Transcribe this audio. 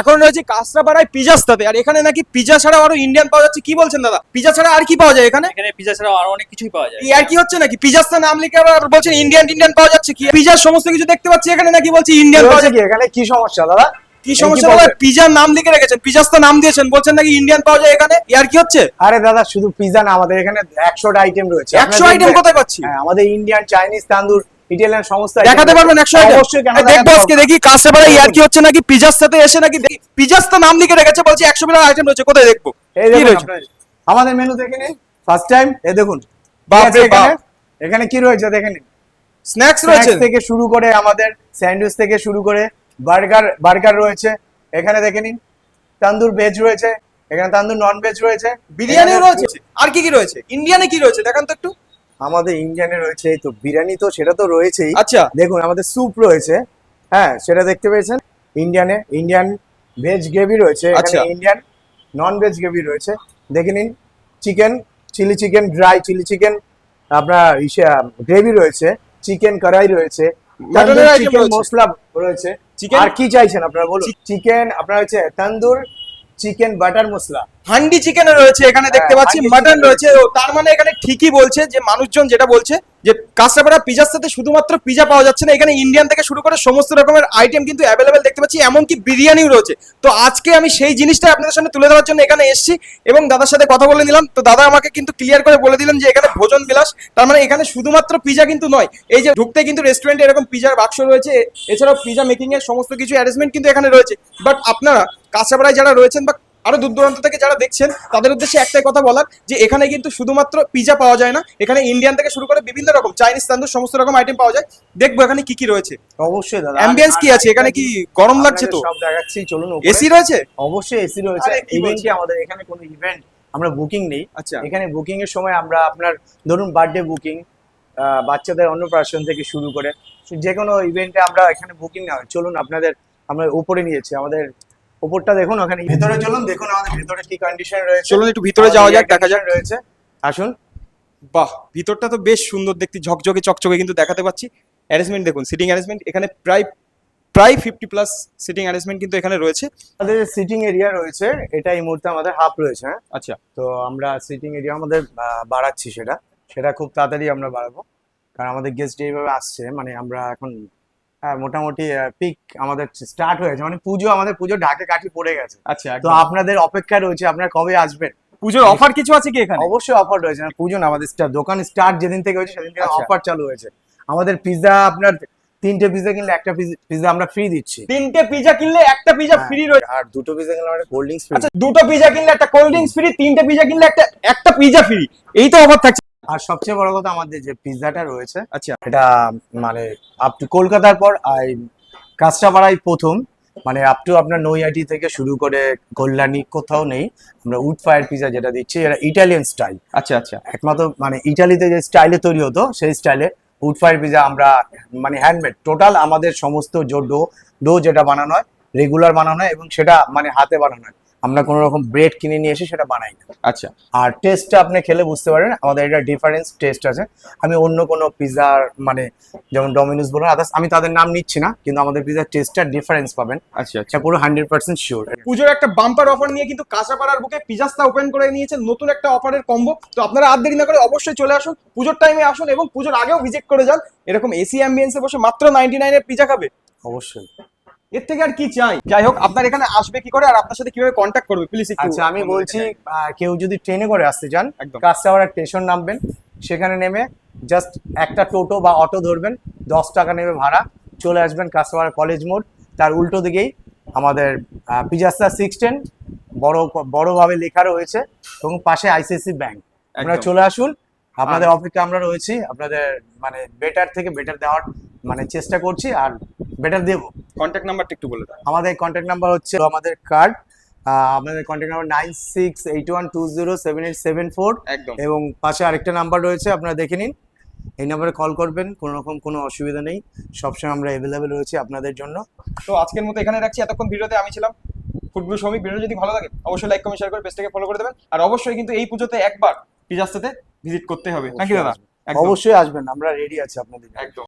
এখন রয়েছে কাঁচরাপাড়ায় পিজাস্তাতে আর এখানে নাকি পিজা ছাড়াও আরও ইন্ডিয়ান পাওয়া যাচ্ছে। কি বলছেন দাদা? পিজা ছাড়া আর কি পাওয়া যায় এখানে? এখানে পিজা ছাড়াও আরও অনেক কিছুই পাওয়া যায়। আর কি হচ্ছে নাকি? পিজাস্তা নাম লিখে আবার বলছেন ইন্ডিয়ান ইন্ডিয়ান পাওয়া যাচ্ছে কি? পিজার সমস্ত কিছু দেখতে পাচ্ছি এখানে নাকি বলছে ইন্ডিয়ান পাওয়া কি এখানে কি সমস্যা দাদা? কি সমস্যা? দাদা? পিজার নাম লিখে রেখেছেন। পিজাস্তা নাম দিয়েছেন। বলছেন নাকি ইন্ডিয়ান পাওয়া যায় এখানে? আর কি হচ্ছে? আরে দাদা শুধু পিজা না আমাদের এখানে একশোটা আইটেম রয়েছে। একশো আইটেম কোথায় পাচ্ছি? হ্যাঁ, আমাদের Indian Chinese tandoor Italian item দেখাতে পারবেন একশো আইটেম অবশ্যই কেন দেখব আজকে। দেখি। আর কি হচ্ছে নাকি? পিজার সাথে এসে নাকি পিজাস্তা নাম লিখে রেখেছে বলছি আইটেম রয়েছে কোথায় দেখব? কি রয়েছে? আমাদের মেনু দেখে নিন ফার্স্ট টাইম এই দেখুন। বাপ রে এখানে? বাপ। এখানে? কি রয়েছে দেখে নিন। স্ন্যাক্স রয়েছে? থেকে শুরু করে আমাদের স্যান্ডউইচ থেকে শুরু করে বার্গার বার্গার রয়েছে। এখানে দেখে নিন। তান্দুর ভেজ রয়েছে। এখানে তান্দুর নন ভেজ রয়েছে। বিরিয়ানিও রয়েছে? আর কি কি রয়েছে? ইন্ডিয়ানে কি রয়েছে? দেখান তো একটু। আমাদের ইন্ডিয়ানে রয়েছে এই তো বিরিয়ানি তো সেটা তো রয়েছেই। আচ্ছা। দেখুন আমাদের স্যুপ রয়েছে। হ্যাঁ সেটা দেখতে পেয়েছেন? ইন্ডিয়ানে ইন্ডিয়ান ভেজ গ্রেভি রয়েছে এখানে আচ্ছা। ইন্ডিয়ান নন ভেজ গ্রেভি রয়েছে। দেখে নিন chicken chilli chicken dry chilli chicken আপনার গ্রেভি রয়েছে চিকেন কড়াই রয়েছে মশলা রয়েছে? আর কি চাইছেন আপনারা বলুন? চিকেন আপনার হচ্ছে tandoor chicken butter masala. Handi chicken রয়েছে এখানে দেখতে হ্যাঁ, পাচ্ছি মাটন রয়েছে। তার মানে এখানে ঠিকই বলছে যে মানুষজন যেটা বলছে যে কাঁচরাপাড়া পিজার সাথে শুধুমাত্র পিজা পাওয়া যাচ্ছে না এখানে ইন্ডিয়ান থেকে শুরু করে সমস্ত রকমের আইটেম কিন্তু অ্যাভেলেবেল দেখতে পাচ্ছি এমনকি বিরিয়ানিও রয়েছে। তো আজকে আমি সেই জিনিসটা আপনাদের সামনে তুলে ধরার জন্য এখানে এসেছি এবং দাদার সাথে কথা বলে নিলাম। তো দাদা আমাকে কিন্তু ক্লিয়ার করে বলে দিলেন যে এখানে ভোজন বিলাস তার মানে এখানে শুধুমাত্র পিজা কিন্তু নয় এই যে ঢুকতে কিন্তু রেস্টুরেন্টে এরকম পিজার বাক্স রয়েছে এছাড়াও পিজা মেকিং এর সমস্ত কিছু অ্যারেঞ্জমেন্ট কিন্তু এখানে রয়েছে। বাট আপনারা কাঁচরাপাড়ায় যারা রয়েছেন বা আরও দূর দূরান্ত থেকে যারা দেখছেন তাদের উদ্দেশ্যে একটাই কথা বলার যে এখানে কিন্তু শুধুমাত্র পিজা পাওয়া যায় না এখানে ইন্ডিয়ান থেকে শুরু করে বিভিন্ন রকম চাইনিজ তান্দুর সমস্ত রকম আইটেম পাওয়া যায়। দেখব এখানে কি কি রয়েছে। অবশ্যই দাদা অ্যাম্বিয়েন্স কি আছে? এখানে কি গরম লাগছে তো? সব দেখাচ্ছি চলুন এসি রয়েছে? অবশ্যই এসি রয়েছে। আরে কি ইভেন্টে বলছেন? আমাদের এখানে কোনো ইভেন্ট আমরা বুকিং নেই। আচ্ছা। এখানে বুকিং এর সময় আমরা আপনার ধরুন বার্থডে বুকিং বাচ্চাদের অন্নপ্রাশন থেকে শুরু করে যে কোনো ইভেন্টে আমরা এখানে বুকিং না চলুন আপনাদের আমরা উপরে নিয়েছি আমাদের উপরটা দেখুন ওখানে ভেতরে চলুন দেখুন আমাদের ভেতরে কি কন্ডিশন রয়েছে। চলুন একটু ভিতরে যাওয়া যাক দেখা যাক। রয়েছে। আসুন। বাহ ভিতরটা তো বেশ সুন্দর দেখতে ঝকঝকে চকচকে কিন্তু দেখাতে পাচ্ছি। অ্যারেঞ্জমেন্ট দেখুন সিটিং অ্যারেঞ্জমেন্ট এখানে প্রায় প্রায় ফিফটি প্লাস সিটিং অ্যারেঞ্জমেন্ট কিন্তু এখানে রয়েছে। আমাদের সিটিং এরিয়া রয়েছে এটা এই মুহূর্তে আমাদের হাফ রয়েছে হ্যাঁ? আচ্ছা। তো আমরা সিটিং এরিয়া আমাদের বাড়াচ্ছি সেটা। সেটা খুব তাড়াতাড়ি আমরা বাড়াবো। কারণ আমাদের গেস্ট যেভাবে আসছে মানে আমরা এখন মোটামুটি পিক আমাদের স্টার্ট হয়েছে। মানে পুজো আমাদের পুজো ঢাকে কাঠি পড়ে গেছে। আচ্ছা তো আপনাদের অপেক্ষা রয়েছে আপনারা কবে আসবেন? পুজোর অফার কিছু আছে কি এখানে? অবশ্যই অফার রয়েছে। না পুজো না আমাদের দোকান স্টার্ট যেদিন থেকে হয়েছে সেদিন থেকে আচ্ছা। অফার চালু হয়েছে। আমাদের পিৎজা আপনার তিনটে পিৎজা কিনলে একটা পিৎজা আমরা ফ্রি দিচ্ছি। তিনটে পিজা কিনলে একটা পিজা হ্যাঁ, ফ্রি রয়েছে আর দুটো পিৎজা কিনলে আমরা কোল্ড ড্রিঙ্কস ফ্রি আচ্ছা দুটো পিজা কিনলে একটা কোল্ড ড্রিঙ্কস ফ্রি তিনটে পিজা কিনলে একটা একটা পিজা ফ্রি এই তো অফার থাকছে। আর সবচেয়ে বড় কথা আমাদের যে পিৎজাটা রয়েছে আচ্ছা। এটা মানে আপ টু কলকাতার পর আই কাঁচরাপাড়ায় প্রথম। মানে আপ টু আপনার নৈহাটি থেকে শুরু করে কল্যাণী কোথাও নেই। আমরা উড ফায়ার পিজা যেটা দিচ্ছি এটা ইটালিয়ান স্টাইল আচ্ছা আচ্ছা। একমাত্র মানে ইটালিতে যে স্টাইলে তৈরি হতো সেই স্টাইলে উড ফায়ার পিজা আমরা মানে হ্যান্ডমেড টোটাল আমাদের সমস্ত যে ডো ডো যেটা বানানো হয় রেগুলার বানানো হয় এবং সেটা মানে হাতে বানানো হয়। আমরা কোনো রকম ব্রেড কিনে নিয়ে এসে সেটা বানাই না। আচ্ছা। আর টেস্টটা আপনি খেলে বুঝতে পারেন আমাদের এটা ডিফারেন্স টেস্ট আছে। আমি অন্য কোনো পিৎজার মানে যেমন ডমিনোস বলুন আদার্স আমি তাদের নাম নিচ্ছি না কিন্তু আমাদের পিৎজার টেস্টটা ডিফারেন্স পাবেন। আচ্ছা আচ্ছা। পুরো হান্ড্রেড পার্সেন্ট শিওর পুজোর একটা বাম্পার অফার নিয়ে কিন্তু কাঁচাপাড়ার বুকে পিজাস্তা ওপেন করে নিয়েছে নতুন একটা অফারের কম্বো তো আপনারা আর দেরি না করে অবশ্যই চলে আসুন পুজোর টাইমে আসুন এবং পুজোর আগেও ভিজিট করে যান। এরকম এসি অ্যাম্বিয়েন্সে বসে মাত্র নাইনটি নাইনের পিজা খাবে। অবশ্যই। এর থেকে আর কি চাই? যাই হোক আপনার এখানে আসবে কি করে আর আপনার সাথে কীভাবে কন্ট্যাক্ট করবে? প্লিজ আচ্ছা আমি বলছি কেউ যদি ট্রেনে করে আসতে চান। কাস্টামার স্টেশন নামবেন সেখানে নেমে জাস্ট একটা টোটো বা অটো ধরবেন দশ টাকা নেবে ভাড়া চলে আসবেন কাস্টামার কলেজ মোড় তার উল্টো দিকেই আমাদের পিজাস্তা সিক্স টেন বড় বড়ভাবে লেখা রয়েছে এবং পাশে আইসিআইসি ব্যাংক আপনারা চলে আসুন আপনাদের অপেক্ষা আমরা রয়েছি আপনাদের মানে বেটার থেকে বেটার দেওয়ার মানে চেষ্টা করছি আর বেটার দেবো। কন্ট্যাক্ট নাম্বারটা একটু বলে দাও। আমাদের কন্ট্যাক্ট নাম্বার হচ্ছে আমাদের কার্ড আমাদের contact number nine six eight one two zero seven eight seven four একদম। এবং পাশে আরেকটা নাম্বার রয়েছে আপনারা দেখে নিন। এই নাম্বারে কল করবেন কোনো রকম কোনো অসুবিধা নেই। সবসময় আমরা অ্যাভেলেবেল রয়েছি আপনাদের জন্য। তো আজকের মতো এখানে রাখছি। এতক্ষণ ভিডিওতে আমি ছিলাম ফুটবল শ্রমিক ভিডিও যদি ভালো লাগে অবশ্যই লাইক কমেন্ট শেয়ার করে পেজটাকে ফলো করে দেবেন। আর অবশ্যই কিন্তু এই পুজোতে একবার পিজাস্তাতে ভিজিট করতে হবে। নাকি দাদা। অবশ্যই আসবেন আমরা রেডি আছি আপনাদের একদম।